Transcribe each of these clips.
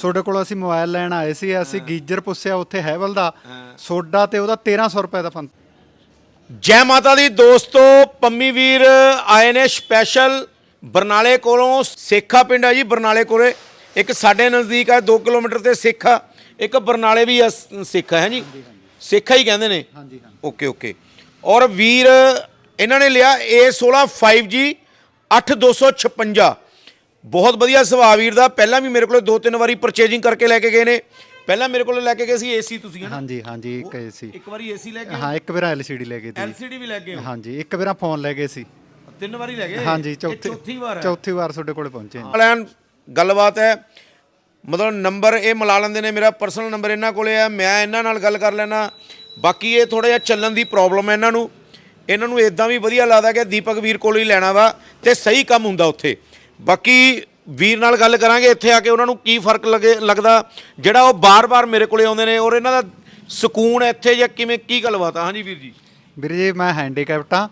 ਤੁਹਾਡੇ ਕੋਲ ਅਸੀਂ ਮੋਬਾਈਲ ਲੈਣ ਆਏ ਸੀ ਅਸੀਂ ਗੀਜਰ ਪੁੱਛਿਆ ਉੱਥੇ ਹੈਵਲ ਦਾ। ਸੋਡਾ ਤੇ ਉਹਦਾ 1300 ਰੁਪਏ ਦਾ ਫੰਕ ਜੈ ਮਾਤਾ ਦੀ ਦੋਸਤੋ ਪੰਮੀ ਵੀਰ ਆਏ ਨੇ ਸਪੈਸ਼ਲ ਬਰਨਾਲੇ ਕੋਲੋਂ ਸੇਖਾ ਪਿੰਡ ਹੈ ਜੀ ਬਰਨਾਲੇ ਕੋਲੇ। ਇੱਕ ਸਾਡੇ ਨਜ਼ਦੀਕ ਹੈ 2 ਕਿਲੋਮੀਟਰ ਤੇ ਸੇਖਾ ਇੱਕ ਬਰਨਾਲੇ ਵੀ ਸ- ਸੇਖਾ ਹੈ ਜੀ? ਸੇਖਾ ਹੀ ਕਹਿੰਦੇ ਨੇ। ਹਾਂਜੀ ਹਾਂ ਓਕੇ ਓਕੇ। ਔਰ ਵੀਰ ਇਹਨਾਂ ਨੇ ਲਿਆ A16 5G 8256 ਬਹੁਤ ਵਧੀਆ ਸੁਭਾਅ ਵੀਰ ਦਾ। ਪਹਿਲਾਂ ਵੀ ਮੇਰੇ ਕੋਲ ਦੋ ਤਿੰਨ ਵਾਰੀ ਪਰਚੇਜਿੰਗ ਕਰਕੇ ਲੈ ਕੇ ਗਏ ਨੇ। ਪਹਿਲਾਂ ਮੇਰੇ ਕੋਲ ਲੈ ਕੇ ਗਏ ਸੀ ਏਸੀ ਤੁਸੀਂ ਹੈ ਨਾ? ਹਾਂਜੀ ਹਾਂਜੀ ਇੱਕ ਇਹ ਸੀ ਇੱਕ ਵਾਰੀ ਏਸੀ ਲੈ ਕੇ ਹਾਂ ਇੱਕ ਵਾਰ ਐਲਸੀਡੀ ਲੈ ਗਏ ਸੀ ਐਲਸੀਡੀ ਵੀ ਲੈ ਕੇ ਹਾਂਜੀ ਇੱਕ ਵਾਰ ਫੋਨ ਲੈ ਗਏ ਸੀ। ਤਿੰਨ ਵਾਰੀ ਲੈ ਗਏ? ਹਾਂਜੀ ਇਹ ਚੌਥੀ ਚੌਥੀ ਵਾਰ ਹੈ? ਚੌਥੀ ਵਾਰ ਤੁਹਾਡੇ ਕੋਲੇ ਪਹੁੰਚੇ ਹਾਂ। ਨਾਲ ਗੱਲਬਾਤ ਹੈ। ਮਤਲਬ ਨੰਬਰ ਇਹ ਮਿਲਾ ਲੈਂਦੇ ਨੇ ਮੇਰਾ ਪਰਸਨਲ ਨੰਬਰ ਇਹਨਾਂ ਕੋਲੇ ਹੈ। ਮੈਂ ਇਹਨਾਂ ਨਾਲ ਗੱਲ ਕਰ ਲੈਣਾ ਬਾਕੀ ਇਹ ਥੋੜਾ ਜਿਹਾ ਚੱਲਣ ਦੀ ਪ੍ਰੋਬਲਮ ਹੈ ਇਹਨਾਂ ਨੂੰ। ਇਹਨਾਂ ਨੂੰ ਇਦਾਂ ਵੀ ਵਧੀਆ ਲੱਗਦਾ ਕਿ ਦੀਪਕ ਵੀਰ ਕੋਲ ਹੀ ਲੈਣਾ ਵਾ ਤੇ ਸਹੀ ਕੰਮ ਹੁੰਦਾ ਉੱਥੇ। ਬਾਕੀ ਵੀਰ ਨਾਲ ਗੱਲ ਕਰਾਂਗੇ ਇੱਥੇ ਆ ਕੇ ਉਹਨਾਂ ਨੂੰ ਕੀ ਫ਼ਰਕ ਲੱਗੇ ਲੱਗਦਾ ਜਿਹੜਾ ਉਹ ਬਾਰ-ਬਾਰ ਮੇਰੇ ਕੋਲੇ ਆਉਂਦੇ ਨੇ ਔਰ ਇਹਨਾਂ ਦਾ ਸਕੂਨ ਇੱਥੇ ਜਾਂ ਕਿਵੇਂ ਕੀ ਗੱਲਬਾਤ ਆ? ਹਾਂਜੀ ਵੀਰ ਜੀ। ਵੀਰ ਜੀ ਮੈਂ ਹੈਂਡੀਕੈਪਟ ਆ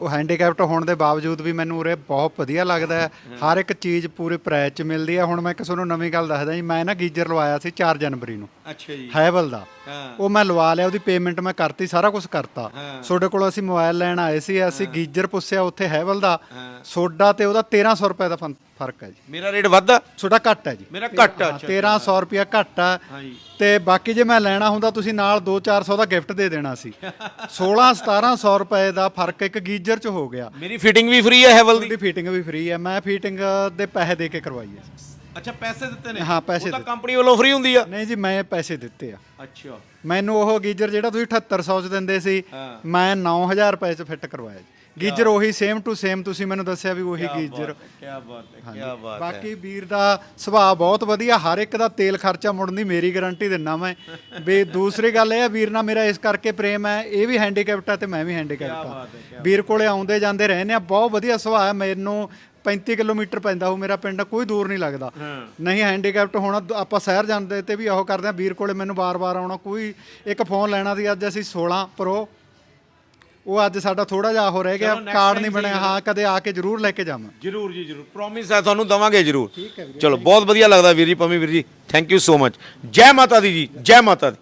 ਉਹ ਹੈਂਡੀਕੈਪਟ ਹੋਣ ਦੇ ਬਾਵਜੂਦ ਵੀ ਮੈਨੂੰ ਉਰੇ ਬਹੁਤ ਵਧੀਆ ਲੱਗਦਾ ਹੈ। ਹਰ ਇੱਕ ਚੀਜ਼ ਪੂਰੇ ਪ੍ਰਾਈਸ 'ਚ ਮਿਲਦੀ ਹੈ। ਹੁਣ ਮੈਂ ਕਿਸੇ ਨੂੰ ਨਵੀਂ ਗੱਲ ਦੱਸਦਾ ਜੀ ਮੈਂ ਨਾ ਗੀਜ਼ਰ ਲਵਾਇਆ ਸੀ 4 ਜਨਵਰੀ ਨੂੰ। ਅੱਛਾ ਜੀ। ਹੈਵਲ ਦਾ। ਉਹ ਮੈਂ ਲਵਾ ਲਿਆ ਉਹਦੀ ਪੇਮੈਂਟ ਮੈਂ ਕਰਤੀ ਸਾਰਾ ਕੁਝ ਕਰਤਾ। ਤੁਹਾਡੇ ਕੋਲ ਅਸੀਂ ਮੋਬਾਈਲ ਲੈਣ ਆਏ ਸੀ ਅਸੀਂ ਗੀਜ਼ਰ ਪੁੱਛਿਆ ਉੱਥੇ ਹੈਵਲ ਦਾ। ਸੋਡਾ ਤੇ ਉਹਦਾ 1300 ਰੁਪਏ ਦਾ ਫੰ- ਫ਼ਰਕ ਹੈ ਜੀ। ਮੇਰਾ ਰੇਟ ਵੱਧਾ ਤੁਹਾਡਾ ਘੱਟ ਹੈ ਜੀ। ਮੇਰਾ ਘੱਟ ਆ, ਹਾਂ, ਅੱਛਾ, 1300 ਰੁਪਿਆ ਘੱਟ ਆ। ਹਾਂਜੀ ਤੇ ਬਾਕੀ ਜੇ ਮੈਂ ਲੈਣਾ ਹੁੰਦਾ ਤੁਸੀਂ ਨਾਲ 2-400 ਦਾ ਗਿਫਟ ਦੇ ਦੇਣਾ ਸੀ। 16-1700 ਰੁਪਏ ਦਾ ਫ਼ਰਕ ਇੱਕ ਗੀਜ਼ਰ 'ਚ ਹੋ ਗਿਆ। ਮੇਰੀ ਫਿਟਿੰਗ ਵੀ ਫ੍ਰੀ ਹੈ ਹੈਵਲ ਦੀ ਉਹਦੀ ਫਿਟਿੰਗ ਵੀ ਫ੍ਰੀ ਹੈ। ਮੈਂ ਫਿਟਿੰਗ ਦੇ ਪੈਸੇ ਦੇ ਕੇ ਕਰਵਾਈ ਹੈ। ਅੱਛਾ ਪੈਸੇ ਦਿੱਤੇ ਨੇ? ਹਾਂ, ਪੈਸੇ ਉਹ ਤਾਂ ਦਿੱਤੇ। ਕੰਪਨੀ ਵੱਲੋਂ ਫ੍ਰੀ ਹੁੰਦੀ ਆ? ਨਹੀਂ ਜੀ ਮੈਂ ਪੈਸੇ ਦਿੱਤੇ ਆ। ਅੱਛਾ। ਮੈਨੂੰ ਉਹ ਗੀਜ਼ਰ ਜਿਹੜਾ ਤੁਸੀਂ 7800 ਚ ਦਿੰਦੇ ਸੀ ਹਾਂ। ਮੈਂ 9000 ਰੁਪਏ ਚ ਫਿੱਟ ਕਰਵਾਇਆ ਜੀ। ਗੀਜ਼ਰ ਉਹੀ ਸੇਮ ਟੂ ਸੇਮ ਤੁਸੀਂ ਮੈਨੂੰ ਦੱਸਿਆ ਵੀ ਉਹੀ ਗੀਜ਼ਰ। ਕੀ ਬਾਤ ਹੈ ਕੀ ਬਾਤ ਹੈ। ਬਾਕੀ ਵੀਰ ਦਾ ਸੁਭਾਅ ਬਹੁਤ ਵਧੀਆ ਹਰ ਇੱਕ ਦਾ ਤੇਲ ਖਰਚਾ ਮੁੜਨ ਦੀ ਮੇਰੀ ਗਾਰੰਟੀ ਦਿੰਨਾ ਮੈਂ। ਵੀ ਦੂਸਰੀ ਗੱਲ ਇਹ ਹੈ ਵੀਰ ਨਾਲ ਮੇਰਾ ਇਸ ਕਰਕੇ ਪ੍ਰੇਮ ਹੈ ਇਹ ਵੀ ਹੈਂਡੀਕੈਪਟ ਹੈ ਤੇ ਮੈਂ ਵੀ ਹੈਂਡੀਕੈਪਟ ਹਾਂ ਵੀਰ ਕੋਲੇ ਆਉਂਦੇ ਜਾਂਦੇ ਰਹਿੰਦੇ ਆ ਬਹੁਤ ਵਧੀਆ ਸੁਭਾਅ ਹੈ ਮੈਨੂੰ 35 ਕਿਲੋਮੀਟਰ ਪੈਂਦਾ ਉਹ ਮੇਰਾ ਪਿੰਡ ਕੋਈ ਦੂਰ ਨਹੀਂ ਲੱਗਦਾ। ਨਹੀਂ ਹੈਂਡੀਕੈਪਟ ਹੋਣਾ ਆਪਾਂ ਸ਼ਹਿਰ ਜਾਂਦੇ ਤੇ ਵੀ ਉਹ ਕਰਦੇ ਆ ਵੀਰ ਕੋਲੇ ਮੈਨੂੰ ਬਾਰ-ਬਾਰ ਆਉਣਾ ਕੋਈ ਇੱਕ ਫੋਨ ਲੈਣਾ ਸੀ ਅੱਜ ਅਸੀਂ 16 ਪ੍ਰੋ ਉਹ ਅੱਜ ਸਾਡਾ ਥੋੜਾ ਜਿਹਾ ਹੋ ਰਹਿ ਗਿਆ ਕਾਰਡ ਨਹੀਂ ਬਣਿਆ। ਹਾਂ ਕਦੇ ਆ ਕੇ ਜ਼ਰੂਰ ਲੈ ਕੇ ਜਾਵਾਂ। ਜਰੂਰ ਜੀ ਜਰੂਰ। ਪ੍ਰੋਮਿਸ ਹੈ ਤੁਹਾਨੂੰ ਦਵਾਂਗੇ ਜਰੂਰ। ਚਲੋ ਬਹੁਤ ਵਧੀਆ ਲੱਗਦਾ ਵੀਰ ਜੀ ਪੰਮੀ ਵੀਰ ਜੀ। ਥੈਂਕ ਯੂ ਸੋ ਮਚ ਜੈ ਮਾਤਾ ਦੀ ਜੀ ਜੈ ਮਾਤਾ ਦੀ।